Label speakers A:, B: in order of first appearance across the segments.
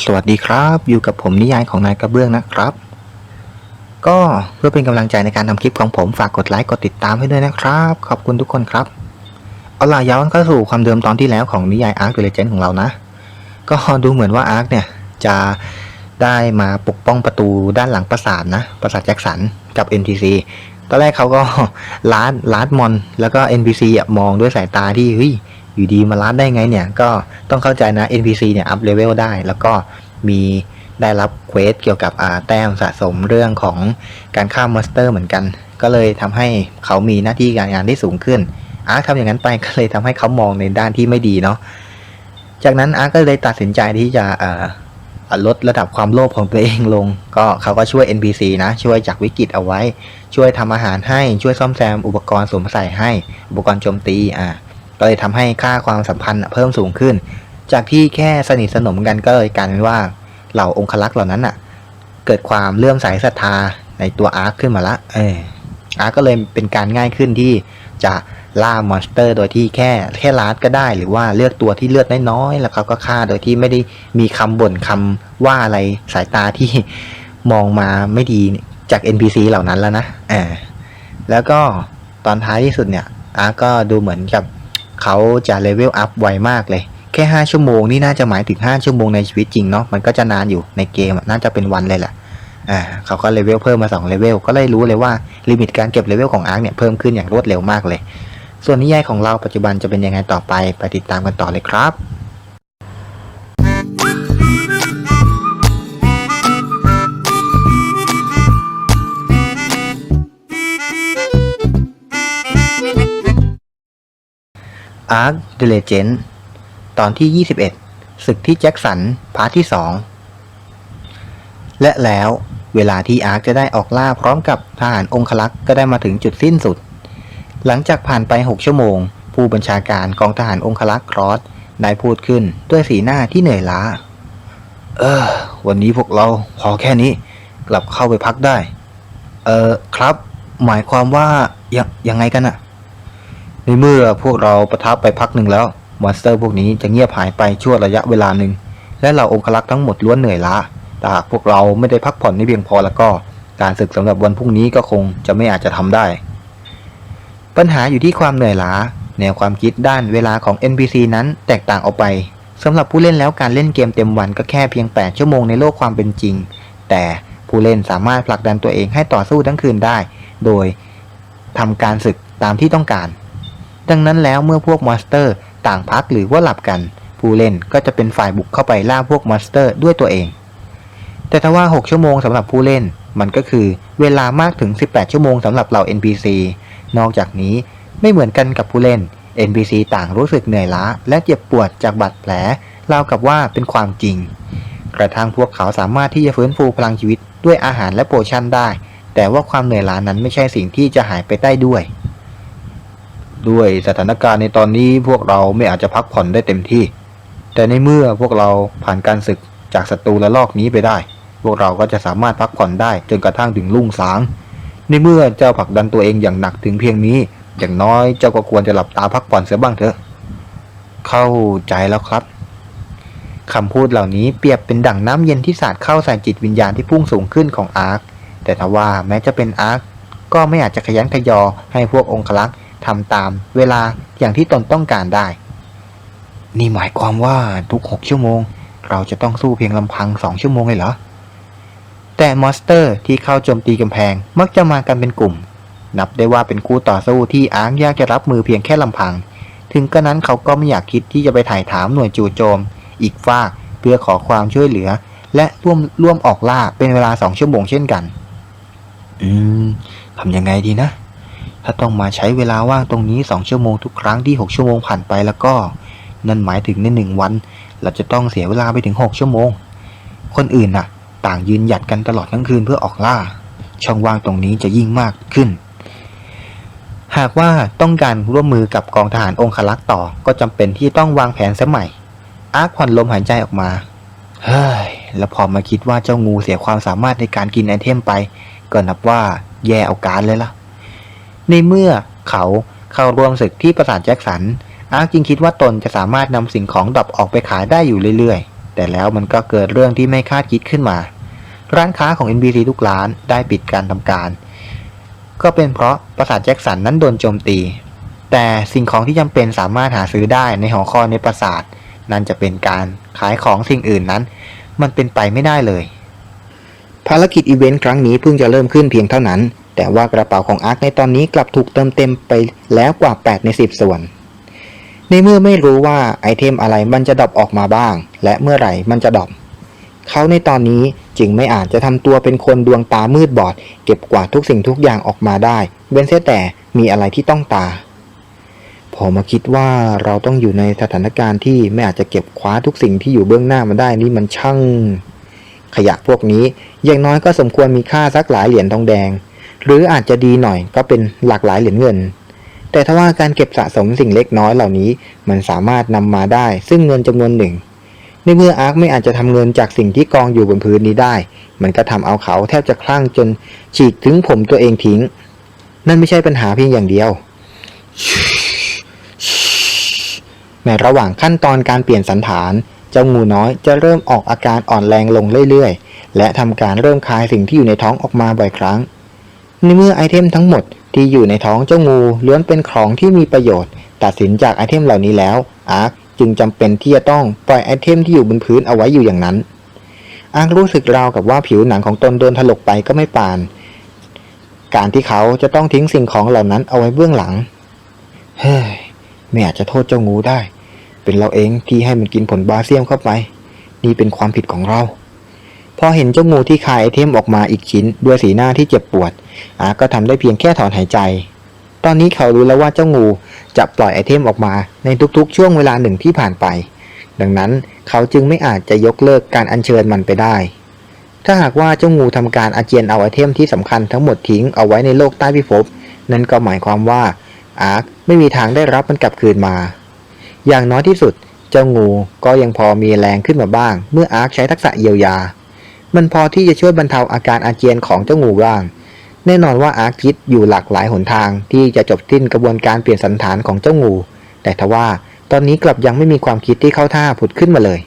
A: สวัสดีครับ อยู่กับผมนิยายของนายกระเบื้องนะครับ ก็เพื่อเป็นกำลังใจในการทำคลิปของผมฝากกดไลค์กดติดตามให้ด้วยนะครับ ขอบคุณทุกคนครับ เอาล่ะย้อนเข้าสู่ความเดิมตอนที่แล้วของนิยายอาร์คเดลเจนของเรานะ ก็ดูเหมือนว่าอาร์คเนี่ยจะได้มาปกป้องประตูด้านหลังปราสาทนะ ปราสาทแจ็คสันกับ NPC ตอนแรกเขาก็ลาดลาดมอน แล้วก็ NPC อะมองด้วยสายตาที่เฮ้ย อยู่ดีมาลาดได้ไงเนี่ย ก็ต้องเข้าใจนะ NPC เนี่ยอัพเลเวลได้ แล้วก็มีได้รับเควสเกี่ยวกับอาแต้มสะสมเรื่องของการฆ่ามอนสเตอร์เหมือนกัน ก็เลยทำให้เขามีหน้าที่การงานที่สูงขึ้นอาร์คทำอย่างนั้นไปก็เลยทำให้เขามองในด้านที่ไม่ดีเนาะจากนั้นอาร์คก็เลยตัดสินใจที่จะลดระดับความโลภของตัวเองลง ก็เขาก็ช่วย NPC นะ ช่วยจากวิกฤตเอาไว้ ช่วยทำอาหารให้ช่วยซ่อมแซมอุปกรณ์สวมใส่ให้อุปกรณ์โจมตีอ่า ก็เลยทำให้ค่าความสัมพันธ์เพิ่มสูงขึ้น จากที่แค่สนิทสนมกันก็เลยกลายเป็นว่าเหล่าองคลักษ์เหล่านั้นอะ เกิดความเลื่อมใสศรัทธาในตัวอาร์คขึ้นมาละเอออาร์คก็เลยเป็นการง่ายขึ้นที่จะล่ามอนสเตอร์ โดยที่แค่แค่ลาดก็ได้ หรือว่าเลือกตัวที่เลือดน้อยๆแล้วเขาก็ฆ่าโดยที่ไม่ได้มีคำบ่นคำว่าอะไรสายตาที่มองมาไม่ดีจาก NPC เหล่านั้นแล้วนะอ่าแล้วก็ตอนท้ายที่สุดเนี่ยอาร์ก็ดูเหมือนกับ เขาจะเลเวลอัพไวมากเลย แค่ 5 ชั่วโมงนี่น่าจะหมายถึง 5 ชั่วโมงในชีวิตจริงเนาะมันก็จะนานอยู่ในเกมน่าจะเป็นวันเลยแหละอ่าเขาก็เลเวลเพิ่มมา2เลเวลก็เลยรู้เลยว่าลิมิตการเก็บเลเวลของอาร์คเนี่ยเพิ่มขึ้นอย่างรวดเร็วมากเลย ส่วนนิยายของเราปัจจุบันจะเป็นยังไงต่อไปไปติดตามกันต่อเลยครับ Ark The Legend ตอนที่ 21 ศึกที่แจ็คสัน พาร์ทที่ 2 และแล้วเวลาที่อาร์คจะได้ออกล่าพร้อมกับทหารองคลักษ์ก็ได้มาถึงจุดสิ้นสุด หลังจากผ่านไป 6 ชั่วโมง ผู้บัญชาการกองทหารองคลักษ์ครอสได้พูดขึ้นด้วยสีหน้าที่เหนื่อยล้า เออ วันนี้พวกเราพอแค่นี้ กลับเข้าไปพักได้ เออครับ หมายความว่ายังยังไงกันอะ ในเมื่อพวกเราประทับไปพักหนึ่งแล้วมอนสเตอร์พวกนี้จะเงียบหายไปชั่วระยะเวลาหนึ่ง และเราองคลักษ์ทั้งหมดล้วนเหนื่อยล้าแต่หากพวกเราไม่ได้พักผ่อนให้เพียงพอแล้วก็ การศึกสำหรับวันพรุ่งนี้ก็คงจะไม่อาจจะทำได้ ปัญหาอยู่ที่ความเหนื่อยล้า แนวความคิดด้านเวลาของ NPC นั้นแตกต่างออกไปสำหรับผู้เล่นแล้วการเล่นเกมเต็มวันก็แค่เพียง 8 ชั่วโมงในโลกความเป็นจริง แต่ผู้เล่นสามารถผลักดันตัวเองให้ต่อสู้ทั้งคืนได้ โดยทำการศึกตามที่ต้องการ ดังนั้นแล้วเมื่อพวกมอนสเตอร์ต่างพักหรือว่าหลับกัน ผู้เล่นก็จะเป็นฝ่ายบุกเข้าไปล่าพวกมอนสเตอร์ด้วยตัวเอง แต่ถ้าว่า 6 ชั่วโมงสำหรับผู้เล่น มันก็คือเวลามากถึง 18 ชั่วโมงสำหรับเรา NPC นอกจากนี้ไม่เหมือนกันกับผู้เล่น NPC ต่างรู้สึกเหนื่อยล้า และเจ็บปวดจากบาดแผลราวกับว่าเป็นความจริง กระทั่งพวกเขาสามารถที่จะฟื้นฟูพลังชีวิตด้วยอาหารและโปรชั่นได้ แต่ว่าความเหนื่อยล้านั้นไม่ใช่สิ่งที่จะหายไปได้ด้วย ด้วยสถานการณ์ในตอนนี้พวกเราไม่อาจจะพักผ่อนได้เต็มที่ แต่ในเมื่อพวกเราผ่านการศึกจากศัตรูและลอกนี้ไปได้ พวกเราก็จะสามารถพักผ่อนได้จนกระทั่งถึงรุ่งสาง ในเมื่อเจ้าผลักดันตัวเองอย่างหนักถึงเพียงนี้ อย่างน้อยเจ้าก็ควรจะหลับตาพักผ่อนเสียบ้างเถอะ เข้าใจแล้วครับคำพูดเหล่านี้เปรียบเป็นดั่งน้ำเย็นที่สาดเข้าใส่จิตวิญญาณที่พุ่งสูงขึ้นของอาร์คแต่ทว่าแม้จะเป็นอาร์คก็ไม่อาจจะขยันขยอให้พวกองคลักษ์ ทำตามเวลาอย่างที่ตนต้องการได้ นี่หมายความว่าทุกหกชั่วโมง เราจะต้องสู้เพียงลำพังสองชั่วโมงเลยเหรอ แต่มอนสเตอร์ที่เข้าโจมตีกำแพงมักจะมากันเป็นกลุ่ม นับได้ว่าเป็นคู่ต่อสู้ที่อ้าร์คยากจะรับมือเพียงแค่ลำพัง ถึงกระนั้นเขาก็ไม่อยากคิดที่จะไปถ่ายถามหน่วยจู่โจม อีกฝากเพื่อขอความช่วยเหลือ และร่วมร่วมออกล่าเป็นเวลาสองชั่วโมงเช่นกัน อืมทำยังไงดีนะ ถ้าต้องมาใช้เวลาว่างตรงนี้สองชั่วโมงทุกครั้งที่หกชั่วโมงผ่านไปแล้วก็ นั่นหมายถึงในหนึ่งวัน เราจะต้องเสียเวลาไปถึงหกชั่วโมง คนอื่นน่ะ ต่างยืนหยัดกันตลอดทั้งคืนเพื่อออกล่า ช่องว่างตรงนี้จะยิ่งมากขึ้น หากว่าต้องการร่วมมือกับกองทหารองคลักษ์ต่อ ก็จำเป็นที่ต้องวางแผนสมัยอาร์คผ่อนลมหายใจออกมา เฮ้ย แล้วพอมาคิดว่าเจ้างูเสียความสามารถในการกินไอเทมไป ก็นับว่าแย่เอาการเลยล่ะ ในเมื่อเขาเข้าร่วมศึกที่ปราสาทแจ็คสัน อาร์คจึงคิดว่าตนจะสามารถนำสิ่งของดรอปออกไปขายได้อยู่เรื่อยๆ แต่แล้วมันก็เกิดเรื่องที่ไม่คาดคิดขึ้นมา ร้านค้าของ NBC ทุกร้านได้ปิดการทำการ ก็เป็นเพราะปราสาทแจ็คสันนั้นโดนโจมตี แต่สิ่งของที่จำเป็นสามารถหาซื้อได้ในหอคอยในปราสาทนั่นจะเป็นการขายของสิ่งอื่นนั้น มันเป็นไปไม่ได้เลย ภารกิจอีเวนต์ครั้งนี้เพิ่งจะเริ่มขึ้นเพียงเท่านั้น แต่ว่ากระเป๋าของอาร์คในตอนนี้กลับถูกเติมเต็มไปแล้วกว่า 8 ใน 10 ส่วน ในเมื่อไม่รู้ว่าไอเทมอะไรมันจะดรอปออกมาบ้าง และเมื่อไหร่มันจะดรอปเขาในตอนนี้จึงไม่อาจจะทำตัวเป็นคนดวงตามืดบอด เก็บกวาดทุกสิ่งทุกอย่างออกมาได้เว้นเสียแต่มีอะไรที่ต้องตาพอมาคิดว่าเราต้องอยู่ในสถานการณ์ที่ไม่อาจจะเก็บคว้าทุกสิ่งที่อยู่เบื้องหน้ามาได้นี่มันช่าง ขยะพวกนี้อย่างน้อยก็สมควรมีค่าสักหลายเหรียญทองแดง หรืออาจจะดีหน่อยก็เป็นหลากหลายเหรียญเงิน แต่ถ้าว่าการเก็บสะสมสิ่งเล็กน้อยเหล่านี้ มันสามารถนำมาได้ ซึ่งเงินจำนวนหนึ่ง ในเมื่ออาร์คไม่อาจจะทำเงินจากสิ่งที่กองอยู่บนพื้นนี้ได้ มันก็ทำเอาเขาแทบจะคลั่งจนฉีกถึงผมตัวเองทิ้ง นั่นไม่ใช่ปัญหาเพียงอย่างเดียวในระหว่างขั้นตอนการเปลี่ยนสันฐาน เจ้างูน้อยจะเริ่มออกอาการอ่อนแรงลงเรื่อยๆ และทำการเริ่มคายสิ่งที่อยู่ในท้องออกมาบ่อยครั้ง ในเมื่อไอเทมทั้งหมดที่อยู่ในท้องเจ้างูล้วนเป็นของที่มีประโยชน์ ตัดสินจากไอเทมเหล่านี้แล้วอาร์คจึงจำเป็นที่จะต้องปล่อยไอเทมที่อยู่บนพื้นเอาไว้อยู่อย่างนั้น อาร์ครู้สึกราวกับว่าผิวหนังของตนโดนถลกไปก็ไม่ปาน การที่เขาจะต้องทิ้งสิ่งของเหล่านั้นเอาไว้เบื้องหลัง เฮ้ยไม่อาจจะโทษเจ้างูได้ เป็นเราเองที่ให้มันกินผลบาเซียมเข้าไป นี่เป็นความผิดของเรา พอเห็นเจ้างูที่คายไอเทมออกมาอีกชิ้น ด้วยสีหน้าที่เจ็บปวด อาก็ทำได้เพียงแค่ถอนหายใจ ตอนนี้เขารู้แล้วว่าเจ้างูจะปล่อยไอเทมออกมาในทุกๆ ช่วงเวลาหนึ่งที่ผ่านไป ดังนั้นเขาจึงไม่อาจจะยกเลิกการอัญเชิญมันไปได้ ถ้าหากว่าเจ้างูทำการอาเจียนเอาไอเทมที่สำคัญทั้งหมดทิ้งเอาไว้ในโลกใต้พิภพนั่นก็หมายความว่าอาร์คไม่มีทางได้รับมันกลับคืนมา อย่างน้อยที่สุด เจ้างูก็ยังพอมีแรงขึ้นมาบ้าง เมื่ออาร์คใช้ทักษะเยียวยา มันพอที่จะช่วยบรรเทาอาการอาเจียนของเจ้างูบ้าง แน่นอนว่าอาร์คิดอยู่หลากหลายหนทางที่จะจบสิ้นกระบวนการเปลี่ยนสันฐานของเจ้างู แต่ทว่าตอนนี้กลับยังไม่มีความคิดที่เข้าท่าผุดขึ้นมาเลย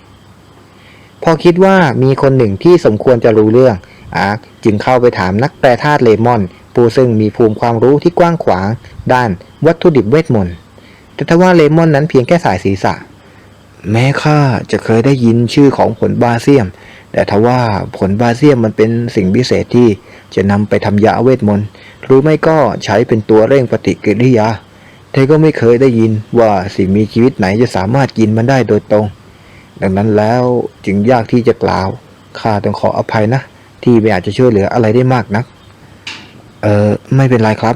A: พอคิดว่ามีคนหนึ่งที่สมควรจะรู้เรื่องอาร์คจึงเข้าไปถามนักแปลธาตุเลมอน ผู้ซึ่งมีภูมิความรู้ที่กว้างขวาง ด้านวัตถุดิบเวทมนต์แต่ทว่าเลมอนนั้นเพียงแค่สายศีรษะ แม้ข้าจะเคยได้ยินชื่อของผลบาเซียม แต่ทว่าผลบาเซียมมันเป็นสิ่งพิเศษที่จะนำไปทำยาเวทมนต์หรือไม่ก็ใช้เป็นตัวเร่งปฏิกิริยาแต่ก็ไม่เคยได้ยินว่าสิ่งมีชีวิตไหนจะสามารถกินมันได้โดยตรง ดังนั้นแล้วจึงยากที่จะกล่าวข้าต้องขออภัยนะ ที่ไม่อาจจะช่วยเหลืออะไรได้มากนัก เออไม่เป็นไรครับ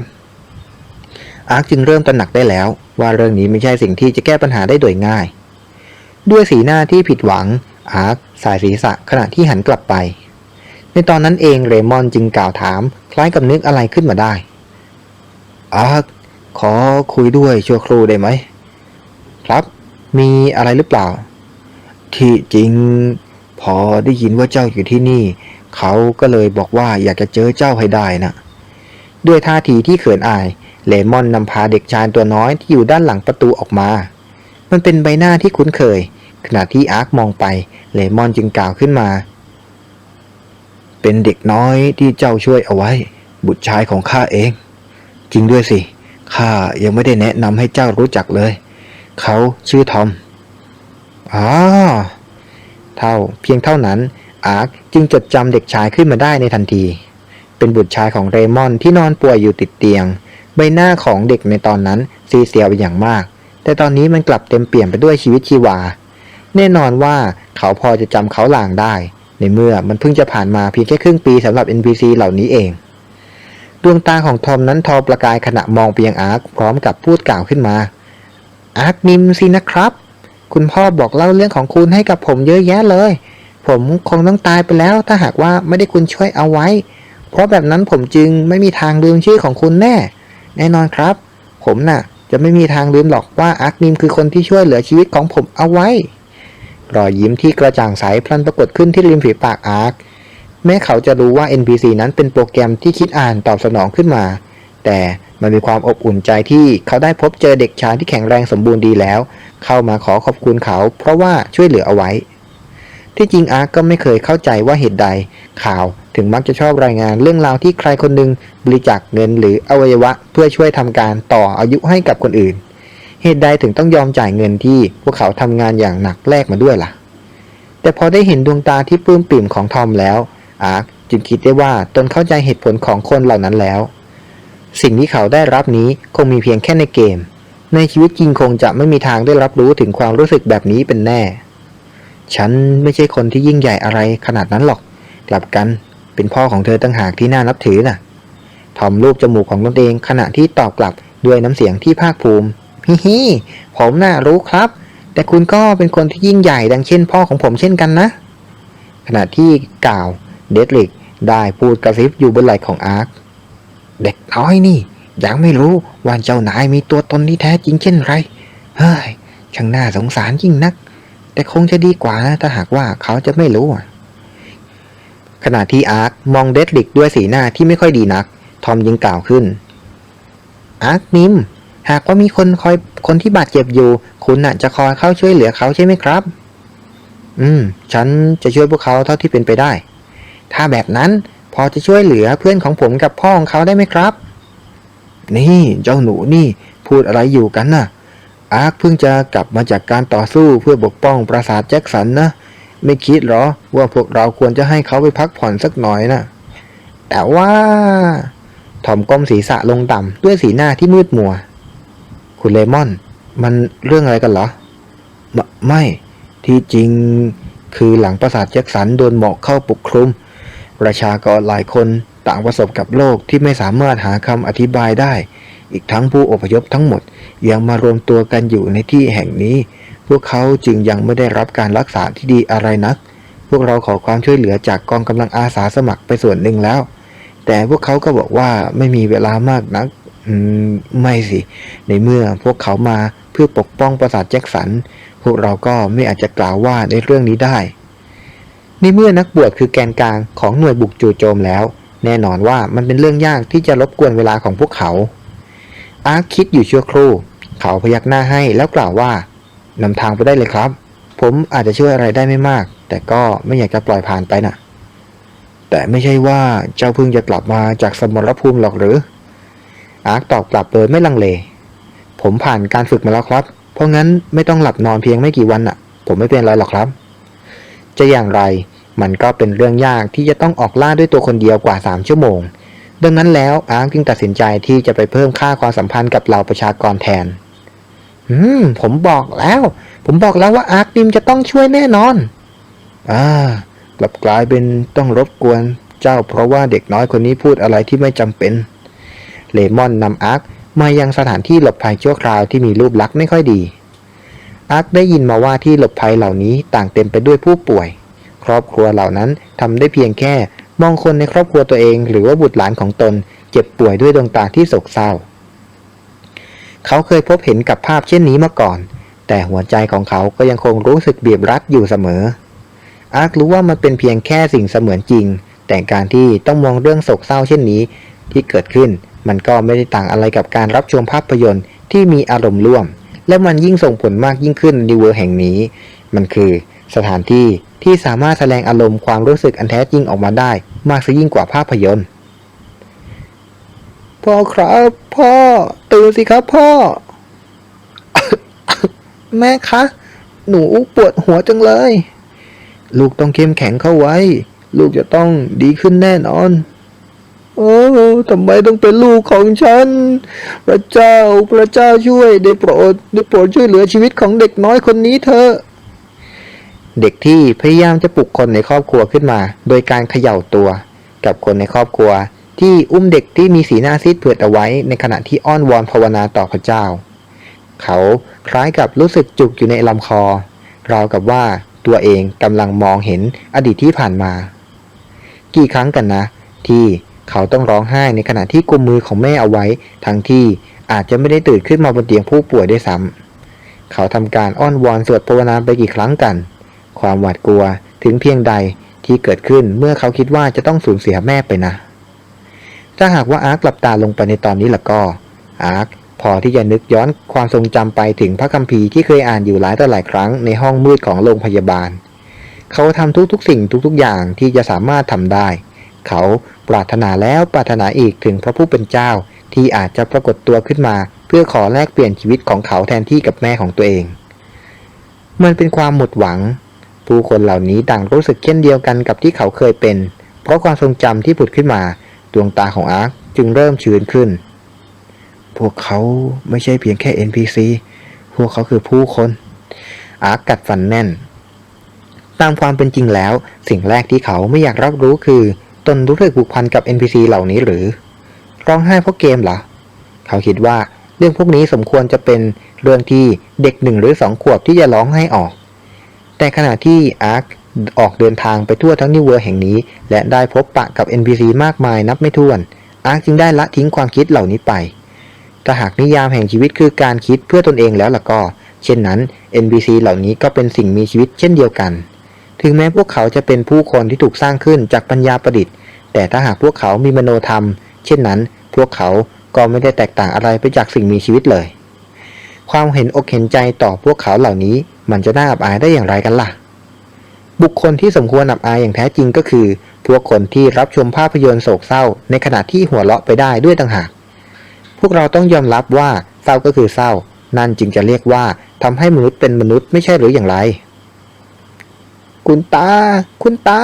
A: อาร์คจึงเริ่มตระหนักได้แล้ว ว่าเรื่องนี้ไม่ใช่สิ่งที่จะแก้ปัญหาได้โดยง่าย ด้วยสีหน้าที่ผิดหวัง อาร์คสายศีรษะขณะที่หันกลับไป ในตอนนั้นเองเรมอนจึงกล่าวถาม คล้ายกับนึกอะไรขึ้นมาได้ อาร์คขอคุยด้วยชั่วครูได้ไหม ครับ มีอะไรหรือเปล่า ที่จริง พอได้ยินว่าเจ้าอยู่ที่นี่ เขาก็เลยบอกว่าอยากจะเจอเจ้าให้ได้นะด้วยท่าทีที่เขินอายเลมอนนำพาเด็กชายตัวน้อยที่อยู่ด้านหลังประตูออกมา มันเป็นใบหน้าที่คุ้นเคย ขณะที่อาร์คมองไปเลมอนจึงกล่าวขึ้นมา เป็นเด็กน้อยที่เจ้าช่วยเอาไว้ บุตรชายของข้าเอง จริงด้วยสิ ข้ายังไม่ได้แนะนำให้เจ้ารู้จักเลย เขาชื่อทอมอ๋อเท่าเพียงเท่านั้น อาร์คจึงจดจำเด็กชายขึ้นมาได้ในทันที เป็นบุตรชายของเรมอนที่นอนป่วยอยู่ติดเตียง ใบหน้าของเด็กในตอนนั้นซีเซียวเป็นอย่างมาก แต่ตอนนี้มันกลับเต็มเปลี่ยนไปด้วยชีวิตชีวา แน่นอนว่าเขาพอจะจำเขาหลางได้ ในเมื่อมันเพิ่งจะผ่านมาเพียงแค่ครึ่งปีสำหรับ NPC เหล่านี้เอง ดวงตาของทอมนั้นทอประกายขณะมองไปยังอาร์คพร้อมกับพูดกล่าวขึ้นมา อาร์คนิมสินะครับ คุณพ่อบอกเล่าเรื่องของคุณให้กับผมเยอะแยะเลย ผมคงต้องตายไปแล้วถ้าหากว่าไม่ได้คุณช่วยเอาไว้ เพราะแบบนั้นผมจึงไม่มีทางลืมชื่อของคุณแน่ แน่นอนครับ ผมน่ะจะไม่มีทางลืมหรอกว่าอาร์คนิมคือคนที่ช่วยเหลือชีวิตของผมเอาไว้ รอยยิ้มที่กระจ่างใสพลันปรากฏขึ้นที่ริมฝีปากอาร์คแม้เขาจะรู้ว่า NPC นั้นเป็นโปรแกรมที่คิดอ่านตอบสนองขึ้นมา แต่มันมีความอบอุ่นใจที่เขาได้พบเจอเด็กชายที่แข็งแรงสมบูรณ์ดีแล้ว เข้ามาขอขอบคุณเขา เพราะว่าช่วยเหลือเอาไว้ ที่จริงอาร์คก็ไม่เคยเข้าใจว่าเหตุใด ข่าวถึงมักจะชอบรายงานเรื่องราวที่ใครคนหนึ่งบริจาคเงินหรืออวัยวะ เพื่อช่วยทำการต่ออายุให้กับคนอื่น เหตุใดถึงต้องยอมจ่ายเงินที่พวกเขาทำงานอย่างหนักแลกมาด้วยล่ะ แต่พอได้เห็นดวงตาที่ปลื้มปิ่มของทอมแล้ว อาร์คจึงคิดได้ว่าตนเข้าใจเหตุผลของคนเหล่านั้นแล้ว สิ่งที่เขาได้รับนี้คงมีเพียงแค่ในเกม ในชีวิตจริงคงจะไม่มีทางได้รับรู้ถึงความรู้สึกแบบนี้เป็นแน่ ฉันไม่ใช่คนที่ยิ่งใหญ่อะไรขนาดนั้นหรอก กลับกันเป็นพ่อของเธอตั้งหากที่น่านับถือน่ะทอมรูปจมูกของตนเองขณะที่ตอบกลับด้วยน้ำเสียงที่ภาคภูมิ ฮิฮิผมน่ารู้ครับ แต่คุณก็เป็นคนที่ยิ่งใหญ่ดังเช่นพ่อของผมเช่นกันนะ ขณะที่กล่าวเดดริกได้พูดกระซิบอยู่บนไหล่ของอาร์คเด็กน้อยนี่ ยังไม่รู้ว่าเจ้านายมีตัวตนที่แท้จริงเช่นไร เฮ้ย ช่างน่าสงสารยิ่งนัก แต่คงจะดีกว่านะถ้าหากว่าเขาจะไม่รู้ ขณะที่อาร์คมองเดดลิกด้วยสีหน้าที่ไม่ค่อยดีนัก ทอมยิงกล่าวขึ้น อาร์คนิม หากว่ามีคนคอยคนที่บาดเจ็บอยู่ คุณน่ะจะคอยเข้าช่วยเหลือเขาใช่ไหมครับ อืม ฉันจะช่วยพวกเขาเท่าที่เป็นไปได้ ถ้าแบบนั้นพอจะช่วยเหลือเพื่อนของผมกับพ่อของเขาได้ไหมครับ นี่เจ้าหนูนี่พูดอะไรอยู่กันน่ะ อาร์คเพิ่งจะกลับมาจากการต่อสู้เพื่อปกป้องปราสาทแจ็คสันนะ ไม่คิดหรอว่าพวกเราควรจะให้เขาไปพักผ่อนสักหน่อยนะแต่ว่าทอมก้มศีรษะลงต่ำด้วยสีหน้าที่มืดมัว คุณเลมอน มันเรื่องอะไรกันเหรอไมไม่ที่จริงคือหลังปราสาทแจ็คสันโดนหมอกเข้าปกคลุม ประชากรหลายคนต่างประสบกับโรคที่ไม่สามารถหาคำอธิบายได้ อีกทั้งผู้อพยพทั้งหมดยังมารวมตัวกันอยู่ในที่แห่งนี้ พวกเขาจึงยังไม่ได้รับการรักษาที่ดีอะไรนัก พวกเราขอความช่วยเหลือจากกองกำลังอาสาสมัครไปส่วนหนึ่งแล้ว แต่พวกเขาก็บอกว่าไม่มีเวลามากนัก อืมไม่สิ ในเมื่อพวกเขามาเพื่อปกป้องปราสาทแจ็คสัน พวกเราก็ไม่อาจจะกล่าวว่าในเรื่องนี้ได้ ในเมื่อนักบวชคือแกนกลางของหน่วยบุกจู่โจมแล้ว แน่นอนว่ามันเป็นเรื่องยากที่จะรบกวนเวลาของพวกเขา อาร์คิดอยู่ชั่วครู่ เขาพยักหน้าให้แล้วกล่าวว่านำทางไปได้เลยครับ ผมอาจจะช่วยอะไรได้ไม่มาก แต่ก็ไม่อยากจะปล่อยผ่านไปน่ะ แต่ไม่ใช่ว่าเจ้าพิ่งจะกลับมาจากสมรภูมิหรอกหรือ อาร์คตอบกลับโดยไม่ลังเล ผมผ่านการฝึกมาแล้วครับ เพราะงั้นไม่ต้องหลับนอนเพียงไม่กี่วันน่ะผมไม่เป็นไรหรอกครับ จะอย่างไรมันก็เป็นเรื่องยากที่จะต้องออกล่าด้วยตัวคนเดียวกว่า 3 ชั่วโมง ดังนั้นแล้วอาร์คจึงตัดสินใจที่จะไปเพิ่มค่าความสัมพันธ์กับเหล่าประชากรแทน อืม ผมบอกแล้ว ผมบอกแล้วว่าอาร์คนิมจะต้องช่วยแน่นอน อ่ากลับกลายเป็นต้องรบกวน เจ้าเพราะว่าเด็กน้อยคนนี้พูดอะไรที่ไม่จำเป็น เลมอนนำอาร์คมายังสถานที่หลบภัยชั่วคราวที่มีรูปลักษณ์ไม่ค่อยดีอาร์คได้ยินมาว่าที่หลบภัยเหล่านี้ต่างเต็มไปด้วยผู้ป่วย ครอบครัวเหล่านั้นทำได้เพียงแค่มองคนในครอบครัวตัวเอง หรือว่าบุตรหลานของตน เจ็บป่วยด้วยดวงตาที่โศกเศร้า เขาเคยพบเห็นกับภาพเช่นนี้มาก่อน แต่หัวใจของเขาก็ยังคงรู้สึกเบียบรัดอยู่เสมอ อาร์ครู้ว่ามันเป็นเพียงแค่สิ่งเสมือนจริง แต่การที่ต้องมองเรื่องโศกเศร้าเช่นนี้ที่เกิดขึ้น มันก็ไม่ได้ต่างอะไรกับการรับชมภาพยนตร์ที่มีอารมณ์ร่วม และมันยิ่งส่งผลมากยิ่งขึ้นในเวอร์แห่งนี้ มันคือสถานที่ที่สามารถแสดงอารมณ์ความรู้สึกอันแท้จริงออกมาได้ มากซะยิ่งกว่าภาพยนตร์ พ่อครับพ่อ ตื่นสิครับพ่อ แม่คะ หนูปวดหัวจังเลย ลูกต้องเข้มแข็งเข้าไว้ ลูกจะต้องดีขึ้นแน่นอน โอ้ทำไมต้องเป็นลูกของฉัน พระเจ้า พระเจ้าช่วย ได้โปรด ได้โปรดช่วยเหลือชีวิตของเด็กน้อยคนนี้เถอะ เด็กที่พยายามจะปลุกคนในครอบครัวขึ้นมา โดยการเขย่าตัว กับคนในครอบครัว ที่อุ้มเด็กที่มีสีหน้าซีดเผือดเอาไว้ ในขณะที่อ้อนวอนภาวนาต่อพระเจ้า เขาคล้ายกับรู้สึกจุกอยู่ในลำคอ ราวกับว่าตัวเองกำลังมองเห็นอดีตที่ผ่านมา กี่ครั้งกันนะ ที่ เขาต้องร้องไห้ในขณะที่กุมมือของแม่เอาไว้ ทั้งที่อาจจะไม่ได้ตื่นขึ้นมาบนเตียงผู้ป่วยด้วยซ้ำเขาทำการอ้อนวอนสวดภาวนาไปกี่ครั้งกัน ความหวาดกลัวถึงเพียงใดที่เกิดขึ้นเมื่อเขาคิดว่าจะต้องสูญเสียแม่ไปนะ ถ้าหากว่าอาร์คหลับตาลงไปในตอนนี้ล่ะก็ อาร์คพอที่จะนึกย้อนความทรงจำไปถึงพระคัมภีร์ที่เคยอ่านอยู่หลายต่อหลายครั้งในห้องมืดของโรงพยาบาล เขาทำทุกๆ สิ่งทุกๆ อย่างที่จะสามารถทำได้ เขาปรารถนาแล้วปรารถนาอีกถึงพระผู้เป็นเจ้า ที่อาจจะปรากฏตัวขึ้นมา เพื่อขอแลกเปลี่ยนชีวิตของเขาแทนที่กับแม่ของตัวเอง มันเป็นความหมดหวัง ผู้คนเหล่านี้ต่างรู้สึกเช่นเดียวกันกับที่เขาเคยเป็น เพราะความทรงจำที่ผุดขึ้นมา ดวงตาของอาร์คจึงเริ่มชื้นขึ้น พวกเขาไม่ใช่เพียงแค่ NPC พวกเขาคือผู้คน อาร์คกัดฟันแน่น ตามความเป็นจริงแล้ว สิ่งแรกที่เขาไม่อยากรับรู้คือ ตนรู้สึกผูกพันกับ NPC เหล่านี้หรือ ร้องไห้เพราะเกมเหรอ เขาคิดว่าเรื่องพวกนี้สมควรจะเป็นเรื่องที่เด็กหนึ่งหรือสองขวบที่จะร้องไห้ออก แต่ขณะที่อาร์คออกเดินทางไปทั่วทั้งนิวเวอร์แห่งนี้ และได้พบปะกับ NPC มากมายนับไม่ถ้วน อาร์คจึงได้ละทิ้งความคิดเหล่านี้ไปถ้าหากนิยามแห่งชีวิตคือการคิดเพื่อตนเองแล้วล่ะก็ เช่นนั้น NPC เหล่านี้ก็เป็นสิ่งมีชีวิตเช่นเดียวกัน ถึงแม้พวกเขาจะเป็นผู้คนที่ถูกสร้างขึ้นจากปัญญาประดิษฐ์ แต่ถ้าหากพวกเขามีมโนธรรม เช่นนั้น พวกเขาก็ไม่ได้แตกต่างอะไรไปจากสิ่งมีชีวิตเลย ความเห็นอกเห็นใจต่อพวกเขาเหล่านี้ มันจะน่าอับอายได้อย่างไรกันล่ะ บุคคลที่สมควรอับอายอย่างแท้จริงก็คือ พวกคนที่รับชมภาพยนตร์โศกเศร้า ในขณะที่หัวเราะไปได้ด้วยต่างหาก พวกเราต้องยอมรับว่าเศร้าก็คือเศร้า นั่นจึงจะเรียกว่าทำให้มนุษย์เป็นมนุษย์ไม่ใช่หรืออย่างไร คุณตา คุณตา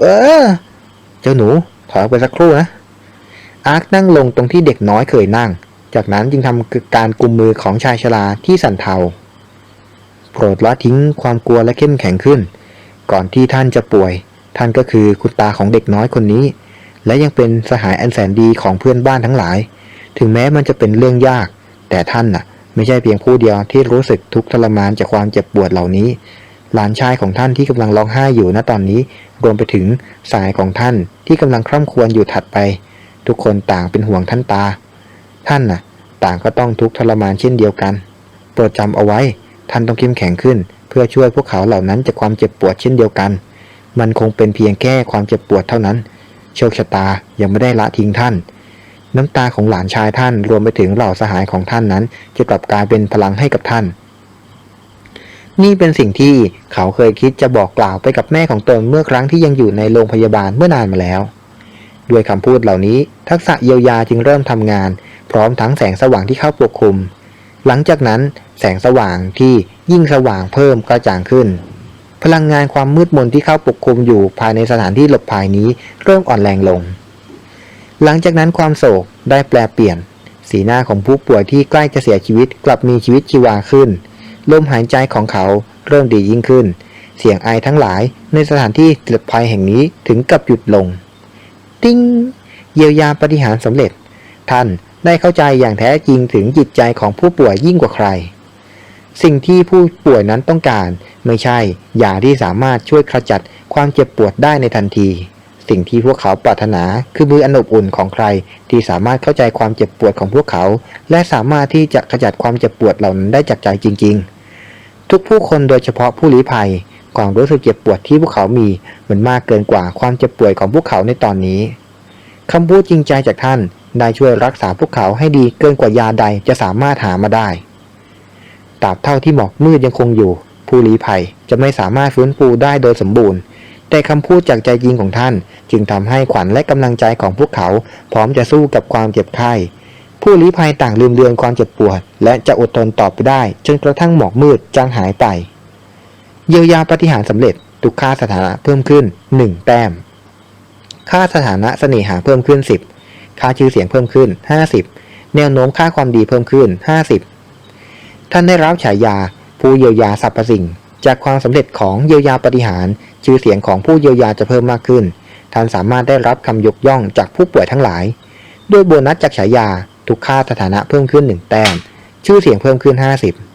A: เออ เจ้าหนูถอยออกไปสักครู่นะ อาร์คนั่งลงตรงที่เด็กน้อยเคยนั่ง จากนั้นจึงทำการกุมมือของชายชราที่สั่นเทา โปรดละทิ้งความกลัวและเข้มแข็งขึ้น ก่อนที่ท่านจะป่วย ท่านก็คือคุณตาของเด็กน้อยคนนี้ และยังเป็นสหายอันแสนดีของเพื่อนบ้านทั้งหลาย ถึงแม้มันจะเป็นเรื่องยาก แต่ท่านน่ะ ไม่ใช่เพียงผู้เดียวที่รู้สึกทุกข์ทรมานจากความเจ็บปวดเหล่านี้ หลานชายของท่านที่กำลังร้องไห้อยู่ณตอนนี้ รวมไปถึงสายของท่านที่กำลังคร่ำครวญอยู่ถัดไป ทุกคนต่างเป็นห่วงท่านตา ท่านน่ะ ต่างก็ต้องทุกข์ทรมานเช่นเดียวกัน โปรดจำเอาไว้ ท่านต้องเข้มแข็งขึ้น เพื่อช่วยพวกเขาเหล่านั้นจากความเจ็บปวดเช่นเดียวกัน มันคงเป็นเพียงแค่ความเจ็บปวดเท่านั้น โชคชะตายังไม่ได้ละทิ้งท่าน น้ำตาของหลานชายท่านรวมไปถึงเหล่าสหายของท่านนั้น จะกลับกลายเป็นพลังให้กับท่าน นี่เป็นสิ่งที่เขาเคยคิดจะบอกกล่าวไปกับแม่ของตนเมื่อครั้งที่ยังอยู่ในโรงพยาบาลเมื่อนานมาแล้ว ด้วยคำพูดเหล่านี้ ทักษะเยียวยาจึงเริ่มทำงาน พร้อมทั้งแสงสว่างที่เข้าปกคลุม หลังจากนั้นแสงสว่างที่ยิ่งสว่างเพิ่มกระจ่างขึ้น พลังงานความมืดมนที่เข้าปกคลุมอยู่ภายในสถานที่หลบภัยนี้เริ่มอ่อนแรงลง หลังจากนั้นความโศกได้แปลเปลี่ยน สีหน้าของผู้ป่วยที่ใกล้จะเสียชีวิตกลับมีชีวิตชีวาขึ้น ลมหายใจของเขาเริ่มดียิ่งขึ้น เสียงไอทั้งหลายในสถานที่หลบภัยแห่งนี้ถึงกับหยุดลง ติ้ง เยียวยาปฏิหารสำเร็จ ท่านได้เข้าใจอย่างแท้จริงถึงจิตใจของผู้ป่วยยิ่งกว่าใคร สิ่งที่ผู้ป่วยนั้นต้องการไม่ใช่ยาที่สามารถช่วยขจัดความเจ็บปวดได้ในทันที สิ่งที่พวกเขาปรารถนาคือมืออนอบอุ่นของใคร ที่สามารถเข้าใจความเจ็บปวดของพวกเขา และสามารถที่จะขจัดความเจ็บปวดเหล่านั้นได้จากใจจริง ๆ ทุกผู้คนโดยเฉพาะผู้ลี้ภัยความรู้สึกเจ็บปวดที่พวกเขามีเหมันมากเกินกว่าความเจ็บป่วยของพวกเขาในตอนนี้คำพูดจริงใจจากท่านได้ช่วยรักษาพวกเขาให้ดีเกินกว่ายาใดจะสามารถหามาได้ตราบเท่าที่หมอกมืดยังคงอยู่ ผู้ลี้ภัยจะไม่สามารถฟื้นฟูได้โดยสมบูรณ์ แต่คำพูดจากใจจริงของท่าน จึงทำให้ขวัญและกำลังใจของพวกเขา พร้อมจะสู้กับความเจ็บไข้ ผู้ลี้ภัยต่างลืมเลือนความเจ็บปวด และจะอดทนต่อไปได้ จนกระทั่งหมอกมืดจางหายไป เยียวยาปฏิหารสำเร็จทุกค่าสถานะเพิ่มขึ้น 1 แต้ม ค่าสถานะเสน่หาเพิ่มขึ้น 10 ค่าชื่อเสียงเพิ่มขึ้น 50 แนวโน้มค่าความดีเพิ่มขึ้น 50 ท่านได้รับฉายาผู้เยียวยาสรรพสิ่ง จากความสำเร็จของเยียวยาปฏิหาร ชื่อเสียงของผู้เยียวยาจะเพิ่มมากขึ้น ท่านสามารถได้รับคำยกย่องจากผู้ป่วยทั้งหลาย ด้วยโบนัสจากฉายา ทุกค่าสถานะเพิ่มขึ้น 1 แต้ม ชื่อเสียงเพิ่มขึ้น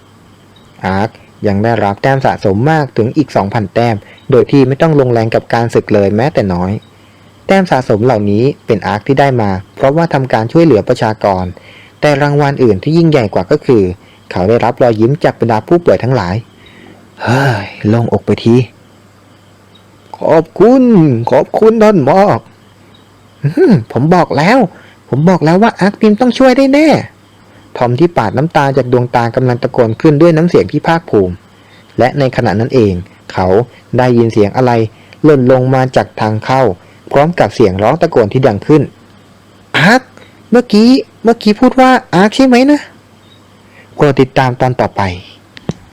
A: 50 อาร์คยังได้รับแต้มสะสมมากถึงอีก 2,000 แต้ม โดยที่ไม่ต้องลงแรงกับการศึกเลยแม้แต่น้อย แต้มสะสมเหล่านี้เป็นอาร์คที่ได้มา เพราะว่าทำการช่วยเหลือประชากร แต่รางวัลอื่นที่ยิ่งใหญ่กว่าก็คือ เขาได้รับรอยยิ้มจากบรรดาผู้ป่วยทั้งหลาย เฮ้ยโลงอกไปที ขอบคุณ ขอบคุณท่านมากผมบอกแล้ว ผมบอกแล้วว่าอาร์คทีมต้องช่วยได้แน่ ทอมที่ปาดน้ำตาจากดวงตากำลังตะโกนขึ้นด้วยน้ำเสียงที่ภาคภูมิ และในขณะนั้นเอง เขาได้ยินเสียงอะไรหล่นลงมาจากทางเข้า พร้อมกับเสียงร้องตะโกนที่ดังขึ้น อาร์ค เมื่อกี้ เมื่อกี้พูดว่าอาร์คใช่ไหมนะโปรดติดตามตอนต่อไป